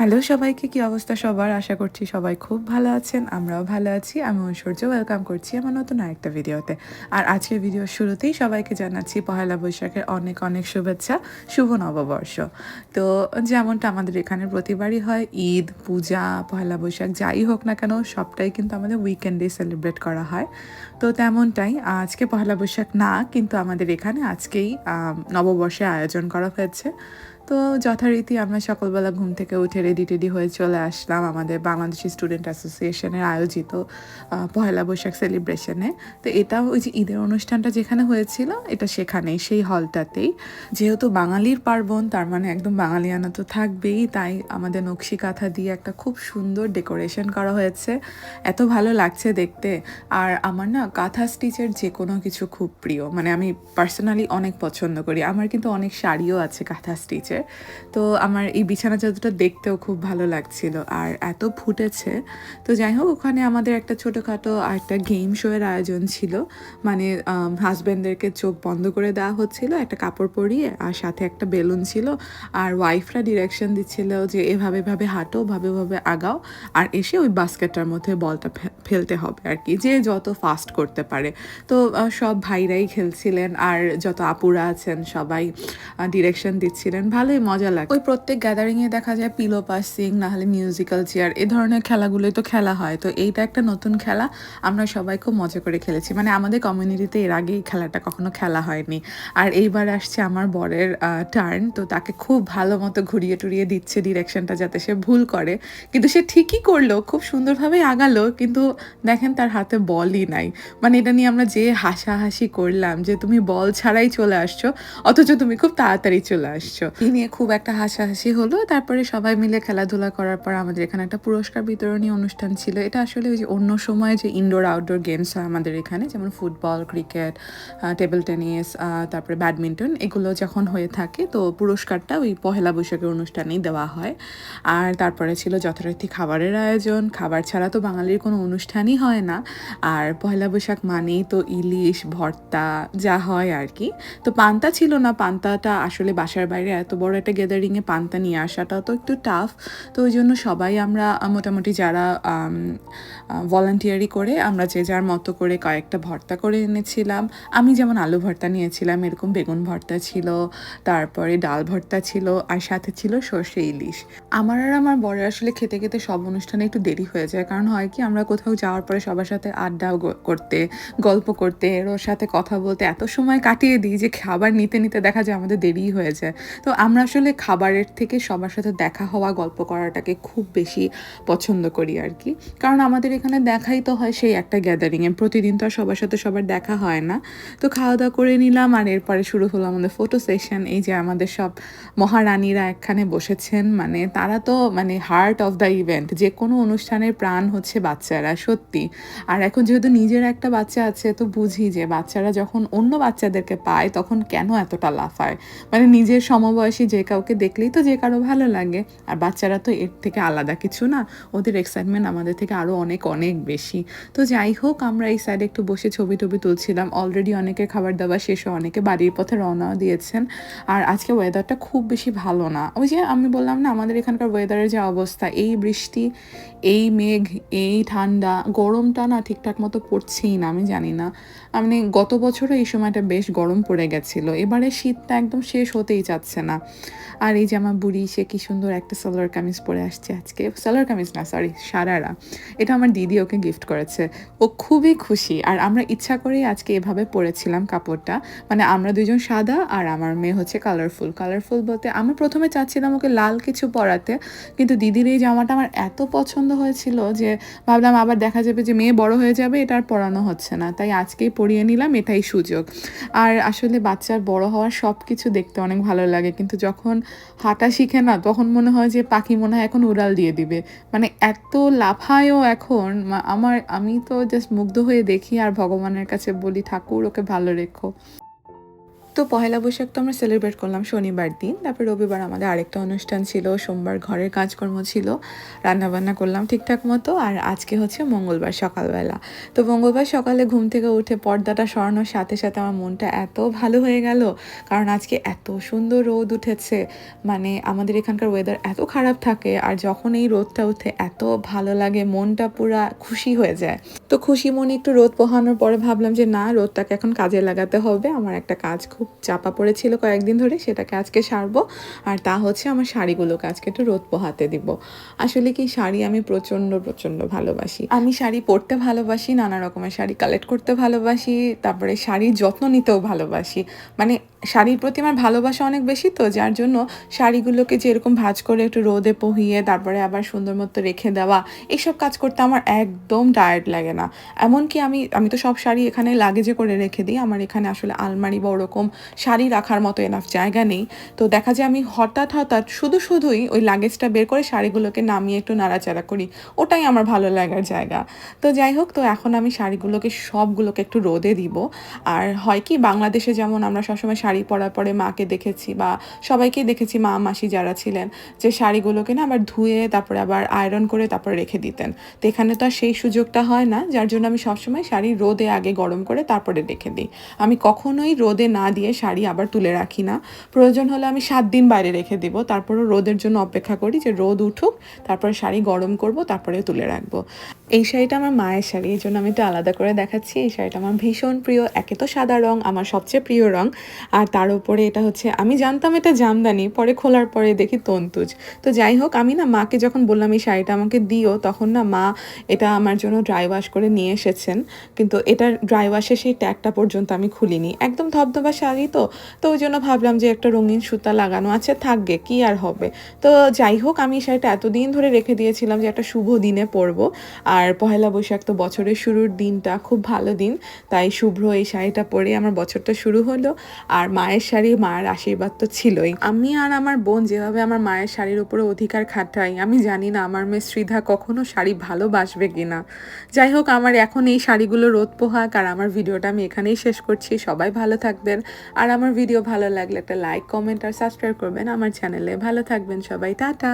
Hello সবাইকে, কি অবস্থা সবার? আশা করছি সবাই খুব ভালো আছেন, আমরাও ভালো আছি। আমি ঐশ্বর্য ওয়েলকাম করছি আমার নতুন আরেকটা ভিডিওতে। আর আজকের ভিডিওর শুরুতেই সবাইকে জানাচ্ছি পহেলা বৈশাখের অনেক অনেক শুভেচ্ছা, শুভ নববর্ষ। তো যেমনটা আমাদের এখানে প্রতিবারই হয়, ঈদ, পূজা, পহেলা বৈশাখ, যাই হোক না কেন, সবটাই কিন্তু আমাদের উইকেন্ডে সেলিব্রেট করা হয়। তো তেমনটাই আজকে পহেলা বৈশাখ না, কিন্তু আমাদের এখানে আজকেই নববর্ষের আয়োজন করা হয়েছে। তো যথারীতি আমরা সকালবেলা ঘুম থেকে উঠে রেডি টেডি হয়ে চলে আসলাম আমাদের বাংলাদেশি স্টুডেন্ট অ্যাসোসিয়েশনের আয়োজিত পহেলা বৈশাখ সেলিব্রেশনে তো এটা ওই যে ঈদের অনুষ্ঠানটা যেখানে হয়েছিল, এটা সেখানেই, সেই হলটাতেই যেহেতু বাঙালির পার্বণ, তার মানে একদম বাঙালিয়ানা তো থাকবেই, তাই আমাদের নকশি কাঁথা দিয়ে একটা খুব সুন্দর ডেকোরেশন করা হয়েছে। এত ভালো লাগছে দেখতে। আর আমার না কাঁথা স্টিচের যে কোনো কিছু খুব প্রিয়। মানে আমি পার্সোনালি অনেক পছন্দ করি। আমার কিন্তু অনেক শাড়িও আছে কাঁথা স্টিচের। তো আমার এই বিছানা চাদরটা দেখতেও খুব ভালো লাগছিল। আর এত ফুটেছে। তো যাই হোক, ওখানে আমাদের একটা ছোটোখাটো একটা গেম শোয়ের আয়োজন ছিল। মানে হাজব্যান্ডদেরকে চোখ বন্ধ করে দেওয়া হচ্ছিল, একটা কাপড় পরিয়ে, আর সাথে একটা বেলুন ছিল। আর ওয়াইফরা ডিরেকশন দিচ্ছিল যে, এভাবে এভাবে হাঁটো, ভাবে ভাবে আগাও। আর এসে ওই বাস্কেটটার মধ্যে বলটা ফেলতে হবে আর কি, যে যত ফাস্ট করতে পারে। তো সব ভাইরাই খেলছিলেন, আর যত আপুরা আছেন, সবাই ডিরেকশন দিচ্ছিলেন। ভালোই মজা লাগে। ওই প্রত্যেক গ্যাদারিংয়ে দেখা যায় পিলো পাসিং না হলে মিউজিক্যাল চেয়ার এ ধরনের খেলাগুলোই তো খেলা হয়। তো এইটা একটা নতুন খেলা, আমরা সবাই খুব মজা করে খেলেছি। মানে আমাদের কমিউনিটিতে এর আগে এই খেলাটা কখনো খেলা হয়নি। আর এইবার আসছে আমার বরের টার্ন তো তাকে খুব ভালো মতো ঘুরিয়ে টুরিয়ে দিচ্ছে ডিরেকশনটা যাতে সে ভুল করে। কিন্তু সে ঠিকই করল, খুব সুন্দরভাবে আগালো, কিন্তু দেখেন তার হাতে বলই নাই। মানে এটা নিয়ে আমরা যে হাসাহাসি করলাম যে, তুমি বল ছাড়াই চলে আসছো, অথচ তুমি খুব তাড়াতাড়ি চলে আসছো। এই নিয়ে খুব একটা হাসাহাসি হলো। তারপরে সবাই মিলে খেলাধুলা করার পর আমাদের এখানে একটা পুরস্কার বিতরণী অনুষ্ঠান ছিল। এটা আসলে ওই যে অন্য সময় যে ইনডোর আউটডোর গেমস হয় আমাদের এখানে, যেমন ফুটবল ক্রিকেট টেবিল টেনিস তারপরে ব্যাডমিন্টন এগুলো যখন হয়ে থাকে তো পুরস্কারটা ওই পহেলা বৈশাখের অনুষ্ঠানেই দেওয়া হয়। আর তারপরে ছিল যথারীতি খাবারের আয়োজন। খাবার ছাড়া তো বাঙালির কোনো অনুষ্ঠানই হয় না। আর পহেলা বৈশাখ মানেই তো ইলিশ, ভর্তা, যা হয় আর কি। তো পান্তা ছিল না। পান্তাটা আসলে বাসার বাইরে এত বড় একটা গ্যাদারিংয়ে পান্তা নিয়ে আসাটা তো একটু টাফ তো ওই জন্য সবাই আমরা, মোটামুটি যারা ভলান্টিয়ারি করে, আমরা যে যার মতো করে কয়েকটা ভর্তা করে এনেছিলাম। আমি যেমন আলু ভর্তা নিয়েছিলাম, এরকম বেগুন ভর্তা ছিল, তারপরে ডাল ভর্তা ছিল, আর সাথে ছিল সর্ষে ইলিশ। আমার আর আমার বরের আসলে খেতে খেতে সব অনুষ্ঠানে একটু দেরি হয়ে যায়। কারণ হয় কি, আমরা কোথাও যাওয়ার পরে সবার সাথে আড্ডা করতে, গল্প করতে, এর সাথে কথা বলতে এত সময় কাটিয়ে দিই যে খাবার নিতে নিতে দেখা যায় আমাদের দেরি হয়ে যায়। তো আমরা আসলে খাবারের থেকে সবার সাথে দেখা হওয়া, গল্প করাটাকে খুব বেশি পছন্দ করি আর কি। কারণ আমাদের এখানে দেখাই তো হয় সেই একটা গ্যাদারিংয়ে প্রতিদিন তো আর সবার সাথে সবার দেখা হয় না। তো খাওয়া দাওয়া করে নিলাম আর এরপরে শুরু হলো আমাদের ফটো সেশন এই যে আমাদের সব মহারানীরা একখানে বসেছেন। মানে তারা তো মানে হার্ট অফ দ্য ইভেন্ট যে কোনো অনুষ্ঠানের প্রাণ হচ্ছে বাচ্চারা, সত্যি। আর এখন যেহেতু নিজের একটা বাচ্চা আছে, তো বুঝি যে বাচ্চারা যখন অন্য বাচ্চাদেরকে পায়, তখন কেন এতটা লাফায়? মানে নিজের সমবয়সী যে কাউকে দেখলেই তো যে কারও ভালো লাগে। আর বাচ্চারা তো এর থেকে আলাদা কিছু না, ওদের এক্সাইটমেন্ট আমাদের থেকে আরও অনেক অনেক বেশি। তো যাই হোক, আমরা এই সাইডে একটু বসে ছবি টবি তুলছিলাম। অলরেডি অনেকে খাবার দাবার শেষ অনেকে বাড়ির পথে রওনাও দিয়েছেন। আর আজকে ওয়েদারটা খুব বেশি ভালো না। ওই যে আমি বললাম না, আমাদের এখানকার ওয়েদারের যে অবস্থা, এই বৃষ্টি, এই মেঘ, এই ঠান্ডা, গরমটা না ঠিকঠাক মতো পড়ছেই না, আমি জানি না। মানে গত বছরও এই সময়টা বেশ গরম পড়ে গেছিল। এবারে শীতটা একদম শেষ হতেই চাচ্ছে না। আর এই যে আমার বুড়ি, সে কি সুন্দর একটা সালোয়ার কামিজ পরে আসছে আজকে। সালোয়ার কামিজ না সরি সারারা। এটা আমার দিদি ওকে গিফট করেছে। ও খুবই খুশি। আর আমরা ইচ্ছা করেই আজকে এভাবে পরেছিলাম কাপড়টা। মানে আমরা দুজন সাদা আর আমার মেয়ে হচ্ছে কালারফুল কালারফুল বলতে আমি প্রথমে চাচ্ছিলাম ওকে লাল কিছু পরাতে, কিন্তু দিদির এই জামাটা আমার এত পছন্দ হয়েছিল যে ভাবলাম আবার দেখা যাবে যে মেয়ে বড় হয়ে যাবে, এটা আর পরানো হচ্ছে না। তাই আজকেই পরিয়ে নিলাম, এটাই সুযোগ। আর আসলে বাচ্চার বড় হওয়ার সব কিছু দেখতে অনেক ভালো লাগে, কিন্তু যখন হাঁটা শিখে না, তখন মনে হয় যে পাখি মনে হয় এখন উড়াল দিয়ে দিবে। মানে এত লাফায়ও এখন আমার, আমি তো জাস্ট মুগ্ধ হয়ে দেখি আর ভগবানের কাছে বলি, ঠাকুর, ওকে ভালো রেখো। তো পহেলা বৈশাখ তো আমরা সেলিব্রেট করলাম শনিবার দিন, তারপর রবিবার আমাদের আরেকটা অনুষ্ঠান ছিল, সোমবার ঘরের কাজকর্ম ছিল, রান্নাবান্না করলাম ঠিকঠাক মতো, আর আজকে হচ্ছে মঙ্গলবার সকালবেলা। তো মঙ্গলবার সকালে ঘুম থেকে উঠে পর্দাটা সরানোর সাথে সাথে আমার মনটা এত ভালো হয়ে গেল, কারণ আজকে এত সুন্দর রোদ উঠেছে মানে আমাদের এখানকার ওয়েদার এত খারাপ থাকে, আর যখন এই রোদটা উঠে এত ভালো লাগে, মনটা পুরা খুশি হয়ে যায়। তো খুশি মনে একটু রোদ পোহানোর পরে ভাবলাম যে না, রোদটাকে এখন কাজে লাগাতে হবে। আমার একটা কাজ খুব চাপা পড়েছিল কয়েকদিন ধরে, সেটাকে আজকে সারবো। আর তা হচ্ছে আমার শাড়িগুলোকে আজকে একটু রোদ পোহাতে দিব। আসলে কি, শাড়ি আমি প্রচণ্ড প্রচণ্ড ভালোবাসি। আমি শাড়ি পরতে ভালোবাসি, নানা রকমের শাড়ি কালেক্ট করতে ভালোবাসি, তারপরে শাড়ির যত্ন নিতেও ভালোবাসি। মানে শাড়ির প্রতি আমার ভালোবাসা অনেক বেশি তো, যার জন্য শাড়িগুলোকে যেরকম ভাজ করে একটু রোদে পহিয়ে, তারপরে আবার সুন্দর মতো রেখে দেওয়া, এইসব কাজ করতে আমার একদম টায়ার্ড লাগে না। এমনকি আমি আমি তো সব শাড়ি এখানে লাগেজে করে রেখে দিই, আমার এখানে আসলে আলমারি বা ওরকম শাড়ি রাখার মতো এনাফ জায়গা নেই। তো দেখা যায় আমি হঠাৎ হঠাৎ শুধু শুধুই ওই লাগেজটা বের করে শাড়িগুলোকে নামিয়ে একটু নাড়াচাড়া করি, ওটাই আমার ভালো লাগার জায়গা। তো যাই হোক, তো এখন আমি শাড়িগুলোকে, সবগুলোকে একটু রোদে দিব। আর হয় কি, বাংলাদেশে যেমন আমরা সবসময় শাড়ি পরার পরে মাকে দেখেছি বা সবাইকেই দেখেছি মা মাসি যারা ছিলেন, যে শাড়িগুলোকে না আবার ধুয়ে তারপরে আবার আয়রন করে তারপরে রেখে দিতেন। তো এখানে তো আর সেই সুযোগটা হয় না, যার জন্য আমি সবসময় শাড়ি রোদে আগে গরম করে তারপরে রেখে দিই। আমি কখনোই রোদে না দিয়ে শাড়ি আবার তুলে রাখি না। প্রয়োজন হলে আমি সাত দিন বাইরে রেখে দিব তারপরে রোদের জন্য অপেক্ষা করি যে রোদ উঠুক, তারপরে শাড়ি গরম করব, তারপরে তুলে রাখব। এই শাড়িটা আমার মায়ের শাড়ি, এই জন্য আমি একটু আলাদা করে দেখাচ্ছি। এই শাড়িটা আমার ভীষণ প্রিয়, একে তো সাদা রং, আমার সবচেয়ে প্রিয় রং। আর তার উপরে এটা হচ্ছে, আমি জানতাম এটা জামদানি, পরে খোলার পরে দেখি তন্তুজ। তো যাই হোক, আমি না মাকে যখন বললাম এই শাড়িটা আমাকে দিও, তখন না মা এটা আমার জন্য ড্রাই ওয়াশ করে নিয়ে এসেছেন। কিন্তু এটার ড্রাই ওয়াশে সেই ট্যাগটা পর্যন্ত আমি খুলিনি। একদম ধবধবা শাড়ি তো তো ওই জন্য ভাবলাম যে একটা রঙিন সুতা লাগানো আছে, থাকবে, কি আর হবে? তো যাই হোক, আমি এই শাড়িটা এতদিন ধরে রেখে দিয়েছিলাম যে একটা শুভ দিনে পরবো। আর পহেলা বৈশাখ তো বছরের শুরুর দিনটা, খুব ভালো দিন। তাই শুভ্র এই শাড়িটা পরে আমার বছরটা শুরু হলো। আর মায়ের শাড়ি মায়ের আশীর্বাদ তো ছিলই। আমি আর আমার বোন যেভাবে আমার মায়ের শাড়ির উপরে অধিকার খাটাই, আমি জানি না আমার মেয়ে শ্রীধা কখনো শাড়ি ভালোবাসবে কিনা। যাই হোক, আমার এখন এই শাড়িগুলো রোদ পোহাক আর আমার ভিডিওটা আমি এখানেই শেষ করছি। সবাই ভালো থাকবেন আর আমার ভিডিও ভালো লাগলে একটা লাইক কমেন্ট আর সাবস্ক্রাইব করবেন আমার চ্যানেলে ভালো থাকবেন সবাই, টাটা!